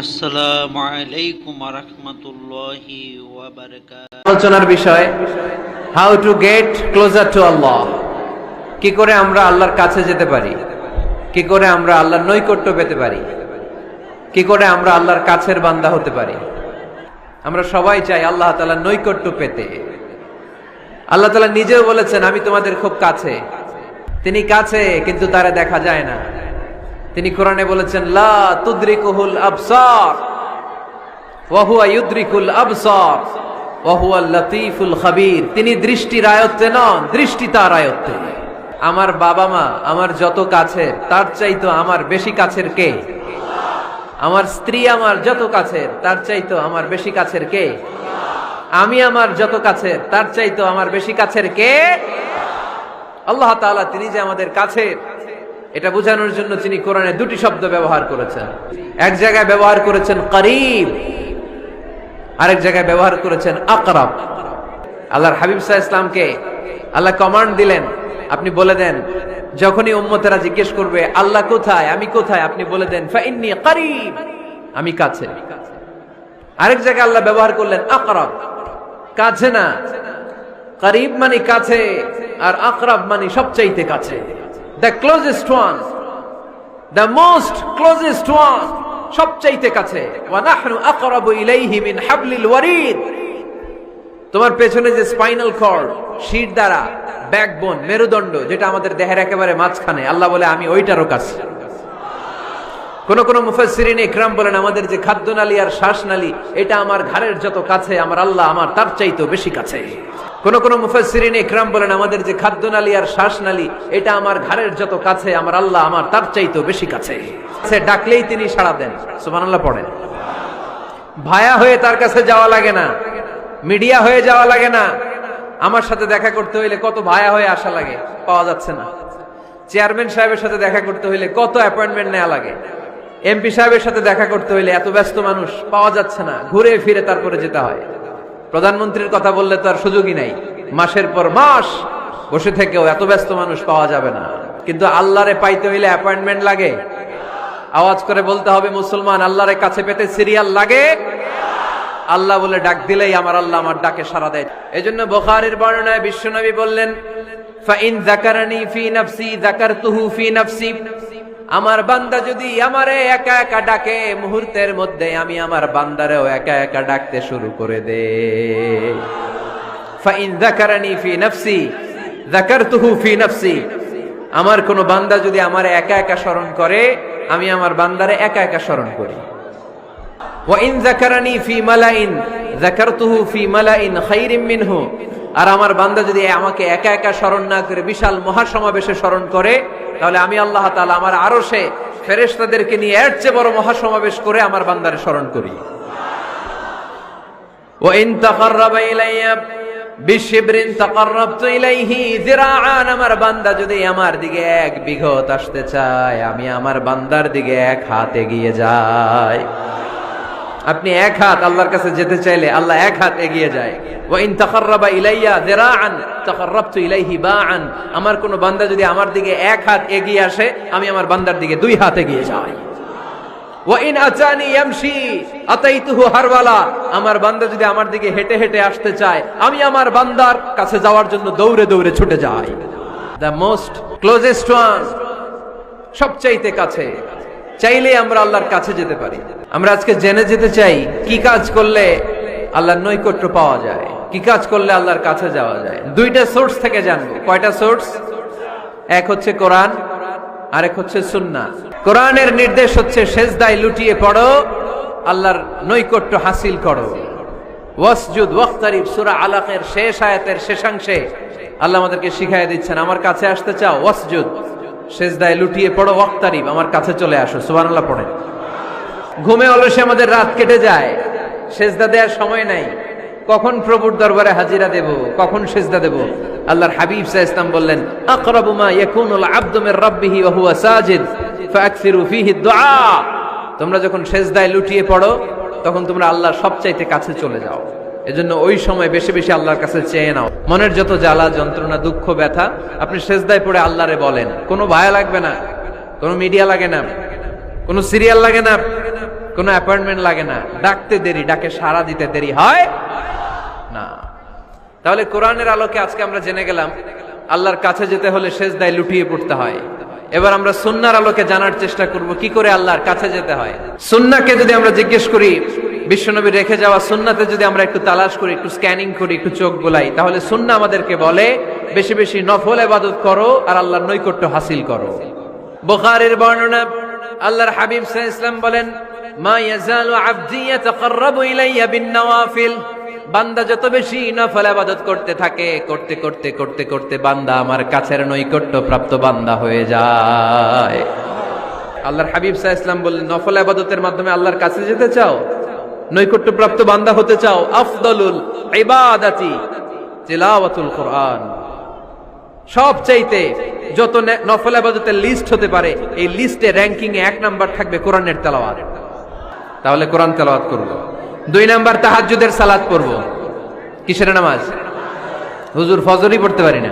আসসালামু আলাইকুম রহমতুল্লাহি আলোচনার বিষয় how to get closer to Allah কি করে আমরা আল্লাহর কাছে যেতে পারি? কি করে আমরা আল্লাহর নৈকট্য পেতে পারি? কি করে আমরা আল্লাহর কাছের বান্দা হতে পারি? আমরা সবাই চাই আল্লাহ তাআলার নৈকট্য পেতে। আল্লাহ তাআলা নিজেও বলেছেন, আমি তোমাদের খুব কাছে। তিনি কাছে, কিন্তু তারা দেখা যায় না। তিনি কোরআনে বলেছেন লতিফুল তিনি দৃষ্টির আয়ত্তে নন, দৃষ্টি তার আয়ত্তে আমার বাবা মা আমার যত কাছের তার চাইতো আমার বেশি কাছের কে? আমার স্ত্রী আমার যত কাছের, তার চাইতো আমার বেশি কাছের কে? আমি আমার যত কাছের, তার চাইতো আমার বেশি কাছের কে? আল্লাহ তিনি যে আমাদের কাছের এটা বোঝানোর জন্য তিনি কোরআনে দুটি শব্দ ব্যবহার করেছেন। এক জায়গায় ব্যবহার করেছেন করিব, আরেক জায়গায় ব্যবহার করেছেন আকরাব। আল্লাহর হাবিব সাহা ইসলামকে আল্লাহ কমান্ড দিলেন, আপনি বলে দেন, যখনই উম্মতেরা জিজ্ঞেস করবে, আল্লাহ কোথায়? আমি কোথায়? আপনি বলে দেন, ফাইন্নি করিব, আমি কাছে। আরেক জায়গায় আল্লাহ ব্যবহার করলেন আকরাব। কাছে না। করিব মানে কাছে, আর আকরাব মানে সবচাইতে কাছে। The closest one the most closest one সবচাইতে কাছে। তোমার পেছনে যে স্পাইনাল কর্ড, শির দ্বারা, ব্যাকবোন, মেরুদণ্ড, যেটা আমাদের দেহের একেবারে মাঝখানে, আল্লাহ বলে, আমি ওইটারও কাছে। কোন কোন মুফাসসিরিন ইকরাম বলেন, আমাদের যে খাদ্যনালী আর শ্বাসনালী, এটা আমার ঘাড়ের যত কাছে, আমার আল্লাহ আমার তার চাইতেও বেশি কাছে। কোন কোন মুফাসসিরিন ইকরাম বলেন, আমাদের যে খাদ্যনালী আর শ্বাসনালী, এটা আমার ঘাড়ের যত কাছে, আমার আল্লাহ আমার তার চাইতেও বেশি কাছে। সে ডাকলেই তিনি সাড়া দেন, সুবহানাল্লাহ পড়েন। ভায়া হয়ে তার কাছে যাওয়া লাগে না, মিডিয়া হয়ে যাওয়া লাগে না। আমার সাথে দেখা করতে হইলে কত ভায়া হয়ে আসা লাগে, পাওয়া যাচ্ছে না। চেয়ারম্যান সাহেবের সাথে দেখা করতে হইলে কত অ্যাপয়েন্টমেন্ট নেওয়া লাগে। এমপি সাহেবের সাথে দেখা করতে হইলে এত ব্যস্ত মানুষ, পাওয়া যাচ্ছে না, ঘুরে ফিরে তারপরে যেতে হয়। প্রধানমন্ত্রীর কথা বললে তো আর সুযোগই নাই। মাসের পর মাস বসে থেকেও এত ব্যস্ত মানুষ পাওয়া যাবে না। কিন্তু আল্লাহরে পাইতে হইলে অ্যাপয়েন্টমেন্ট লাগে। আওয়াজ করে বলতে হবে, মুসলমান, আল্লাহরে কাছে পেতে সিরিয়াল লাগে? আল্লাহ বলে, ডাক দিলেই আমার আল্লাহ আমার ডাকে সারা দেয়। এই জন্য বুখারীর বর্ণনায় বিশ্বনবী বললেন ফাইন যাকারানি ফি নাফসি, যাকারতুহু ফি নাফসি। আমার বান্দা যদি আমারে একা একা ডাকে, মুহূর্তের মধ্যে আমি আমার বান্দারেও একা একা ডাকতে শুরু করে দে। আমার কোন বান্দা যদি আমার একা একা স্মরণ করে, আমি আমার বান্দারে একা একা স্মরণ করি। যাকারানি ফি মালাইন ফি মালাইন মিনহু। আর আমার বান্দা যদি আমাকে একা একা স্মরণ না করে, বিশাল মহাসমাবেশে স্মরণ করে তাহলে আমি আল্লাহ তালা আমার আরও সে ফেরেস্তাদেরকে নিয়ে এর চেয়ে বড় মহাসমাবেশ করে আমার বান্দারে স্মরণ করি। ও ইলাইহি আমার বান্দা যদি আমার দিকে এক বিঘত আসতে আমি আমার বান্দার দিকে এক হাতে গিয়ে যাই। আপনি এক হাত আল্লাহর কাছে যেতে চাইলে আল্লাহ এক হাত এগিয়ে যায়। ওয়া ইন তাকাররাবা ইলাইয়া যিরাআন তাকাররাবতু ইলাইহি বাআন। আমার কোন বান্দা যদি আমার দিকে এক হাত এগিয়ে আসে, আমি আমার বান্দার দিকে দুই হাত এগিয়ে যাই। ওয়া ইন আতানি ইয়ামশি, আতাইতুহু হারওয়ালা। আমার বান্দা যদি আমার দিকে হেঁটে হেঁটে আসতে চায়, আমি আমার বান্দার কাছে যাওয়ার জন্য দৌড়ে দৌড়ে ছুটে যাই। দ্য মোস্ট ক্লোজেস্ট ওয়ান সবচাইতে কাছে। চাইলে আমরা আল্লাহর কাছে যেতে পারি। আমরা আজকে জেনে যেতে চাই, কি কাজ করলে আল্লাহর নৈকট্য পাওয়া যায়? কি কাজ করলে আল্লাহর কাছে যাওয়া যায়? দুইটা সোর্স থেকে জানব। কয়টা সোর্স এক হচ্ছে কোরআন, আরেক হচ্ছে সুন্না কোরআনের নির্দেশ হচ্ছে সেজদায় লুটিয়ে পড়ো, আল্লাহর নৈকট্য হাসিল করো। ওয়াসজুদ, ওয়াক্তারিব, সূরা আলাকের শেষ আয়াতের শেষাংশে আল্লাহ আমাদেরকে শিখাই দিচ্ছেন, আমার কাছে আসতে চাও, ওয়াসজুদ। সেজদায় লুটিয়ে পড়ো, ওয়াক্তারিব, আমার কাছে চলে আসো। সুবহানাল্লাহ পড়ে ঘুমে অলসে আমাদের রাত কেটে যায়। সেজদা দেওয়ার সময় নাই। কখন প্রভুর দরবারে হাজিরা দেব? কখন সেজদা দেব? আল্লাহর হাবিব সাহ ইসলাম বললেন, আকরাবু মা ইয়াকুনুল আবদু মির রাব্বিহি ওয়া হুয়া সাজিদ ফাকসিরু ফীহি দুআ। তোমরা যখন সেজদায় লুটিয়ে পড়ো, তখন তোমরা আল্লাহর সবচাইতে কাছে চলে যাও। এজন্য ওই সময় বেশি বেশি আল্লাহর কাছে চেয়ে নাও। মনের যত জ্বালা, যন্ত্রণা, দুঃখ, ব্যথা, আপনি সেজদায় পড়ে আল্লাহরে বলেন। কোনো ভায়া লাগবে না, কোনো মিডিয়া লাগে না, কোনো সিরিয়াল লাগে না। কোনো অ্যাপয়েন্টমেন্ট লাগে না। ডাকতে দেরি, ডাকে সারা দিতে দেরি হয় না। তাহলে কোরআনের আলোকে আজকে আমরা জেনে গেলাম, আল্লাহর কাছে যেতে হলে শেষ দায় লুটিয়ে পড়তে হয়। এবার আমরা সুন্নার আলোকে জানার চেষ্টা করব, কি করে আল্লাহর কাছে যেতে হয়। সুন্নাকে যদি আমরা জিজ্ঞেস করি, বিশ্বনবী রেখে যাওয়া সুন্নাতে যদি আমরা একটু তালাশ করি, একটু স্ক্যানিং করি, একটু চোখ গোলাই তাহলে সুন্না আমাদেরকে বলে, বেশি বেশি নফল ইবাদত করো আর আল্লাহর নৈকট্য হাসিল করো। বুখারীর বর্ণনা, আল্লাহর হাবিব আলাইহি ওয়াসাল্লাম বলেন মা ইয়াজালু আবদি ইয়াতাকাররাবু ইলাইয়া নওয়াফিল। বান্দা যত বেশি নফল আবাদত করতে থাকে, করতে করতে করতে করতে বান্দা আমার কাছের নৈকট্য প্রাপ্ত বান্দা হয়ে যায়। আল্লাহর হাবিব সাহা ইসলাম বললেন, নফল আবাদতের মাধ্যমে আল্লাহর কাছে যেতে চাও? নৈকট্য প্রাপ্ত বান্দা হতে চাও? আফদলুল ইবাদাতি তিলাওয়াতুল কোরআন। সব চাইতে যত নফল আবাদতের লিস্ট হতে পারে, এই লিস্টে র্যাঙ্কিং এ এক নাম্বার থাকবে কোরআনের তেলাওয়াত। তাহলে কোরআন তেলাওয়াত করব। দুই নাম্বার তাহাজ্জুদের সালাত পড়ব। কিসের নামাজ? হুজুর ফজরই পড়তে পারি না।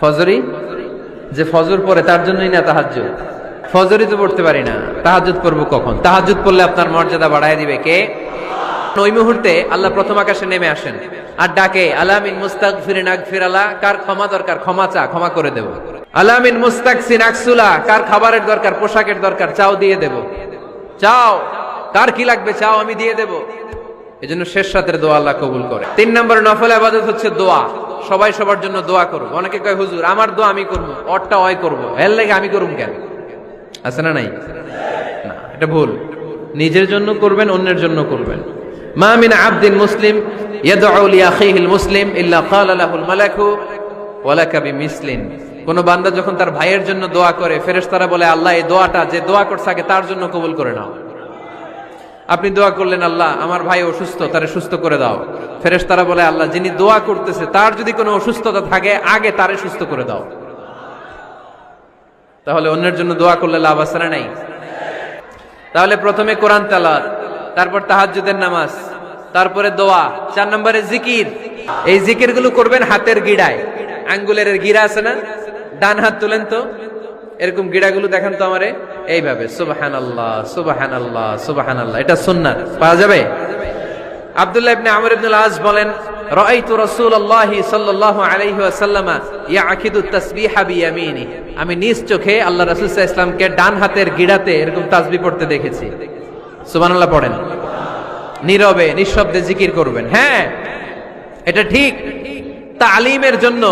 ফজরই? যে ফজর পড়ে তার জন্যই না তাহাজ্জুদ। ফজরই তো পড়তে পারি না। তাহাজ্জুদ পড়ব কখন? তাহাজ্জুদ পড়লে আপনার মর্যাদা বাড়ায় দিবে কে? ওই মুহূর্তে আল্লাহ প্রথম আকাশে নেমে আসেন আর ডাকে, আলামিন মুস্তাক ফিরিন ফিরালা কার ক্ষমা দরকার? ক্ষমা চা, ক্ষমা করে দেব। আলামিন মুস্তাক সিনাকসুলা কার খাবারের দরকার? পোশাকের দরকার? চাও দিয়ে দেব। চাও, কার কি লাগবে চাও, আমি দিয়ে দেব। এজন্য শেষ রাতের দোয়া আল্লাহ কবুল করে। তিন নম্বর নফল আবাদত হচ্ছে দোয়া। সবাই সবার জন্য দোয়া করব অনেকে কয়, হুজুর, আমার দোয়া আমি করব, অরটা অয় করব? এর লেগে আমি করুম কেন? আছে না নাই? না, এটা ভুল। নিজের জন্য করবেন, অন্যের জন্য করবেন। মা মিন আবদিন মুসলিম, ইয়াদউ লি আখিহিল মুসলিম, ইল্লা ক্বালা লাহুল মালাকু ওয়ালাকা বিমিসলিন। কোন বান্দা যখন তার ভাইয়ের জন্য দোয়া করে ফেরেস তারা বলে, আল্লাহ, এই দোয়াটা যে দোয়া করছে আগে তার জন্য কবুল করে নাও। আপনি দোয়া করলেন, আল্লাহ, আমার ভাই অসুস্থ, তারে সুস্থ করে দাও। ফেরেস তারা বলে, আল্লাহ, যিনি দোয়া করতেছে, তার যদি কোনো অসুস্থতা থাকে, আগে তারে সুস্থ করে দাও। তাহলে অন্যের জন্য দোয়া করলে লাভ আছে না নাই? তাহলে প্রথমে কোরআন তালাত তারপর তাহাজ্জুদের নামাজ, তারপরে দোয়া, চার নম্বরে জিকির। এই জিকিরগুলো করবেন হাতের গিড়ায়। আঙ্গুলের গিরা আছে না? ডান হাত তুলেন তো? এরকম গিড়াগুলো দেখেন তো আমারে। এইভাবে সুবাহান আল্লাহ সুবাহান আল্লাহ সুবাহান আল্লাহ এটা সুন্নাত, পাওয়া যাবে? আব্দুল্লাহ ইবনে আমর ইবনে আজ বলেন, রাআইতু রাসূলুল্লাহি সাল্লাল্লাহু আলাইহি ওয়াসাল্লাম ইয়াকিদু তাসবিহা বিয়ামিনি আমি নিজ চোখে আল্লাহ রাসূল সাল্লাল্লাহু আলাইহি ওয়াসাল্লামকে ডান হাতের গিড়াতে এরকম তাসবিহ পড়তে দেখেছি। সুবহানাল্লাহ পড়েন। নীরবে, নিঃশব্দে জিকির করবেন। হ্যাঁ এটা ঠিক। তালিমের জন্য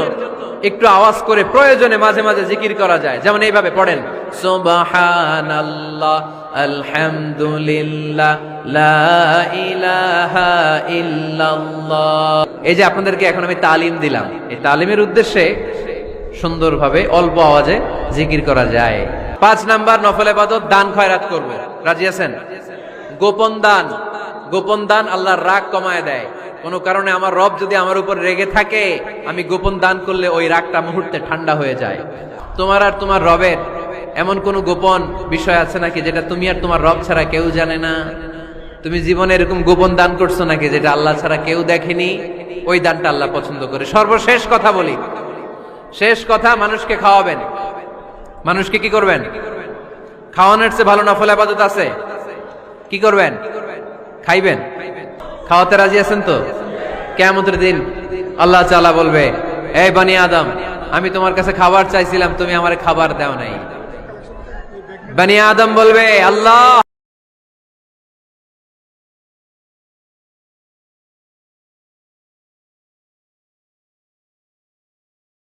একটু আওয়াজ করে প্রয়োজনে মাঝে মাঝে জিকির করা যায়। যেমন এইভাবে পড়েন, সুবহানাল্লাহ, আলহামদুলিল্লাহ ইলাহা ইল্লাল্লাহ। এই যে আপনাদেরকে এখন আমি তালিম দিলাম। এই তালিমের উদ্দেশ্যে সুন্দরভাবে অল্প আওয়াজে জিকির করা যায়। পাঁচ নাম্বার নফল ইবাদত, দান খয়রাত করব রাজি আছেন? গোপন দান গোপন দান আল্লাহর রাগ কমায় দেয়। কোনো কারণে আমার রব যদি আমার উপর রেগে থাকে, আমি গোপন দান করলে ওই রাগটা মুহূর্তে ঠান্ডা হয়ে যায়। তোমার আর তোমার রবের এমন কোন গোপন বিষয় আছে নাকি যেটা তুমি আর তোমার রব ছাড়া কেউ জানে না? তুমি জীবনে এরকম গোপন দান করছ নাকি যেটা আল্লাহ ছাড়া কেউ দেখেনি? ওই দানটা আল্লাহ পছন্দ করে। সর্বশেষ কথা বলি। শেষ কথা, মানুষকে খাওয়াবেন। মানুষকে কি করবেন? খাওয়ানোর চেয়ে ভালো নফল আবাদত আছে। কি করবেন? খাইবেন? খাওয়াতে রাজি আছেন তো? কেমন দিন আল্লাহ চালা বলবে এই বানি আদম, আমি তোমার কাছে খাবার চাইছিলাম, তুমি আমার খাবার দেও নাই। বানি আদম বলবে, আল্লাহ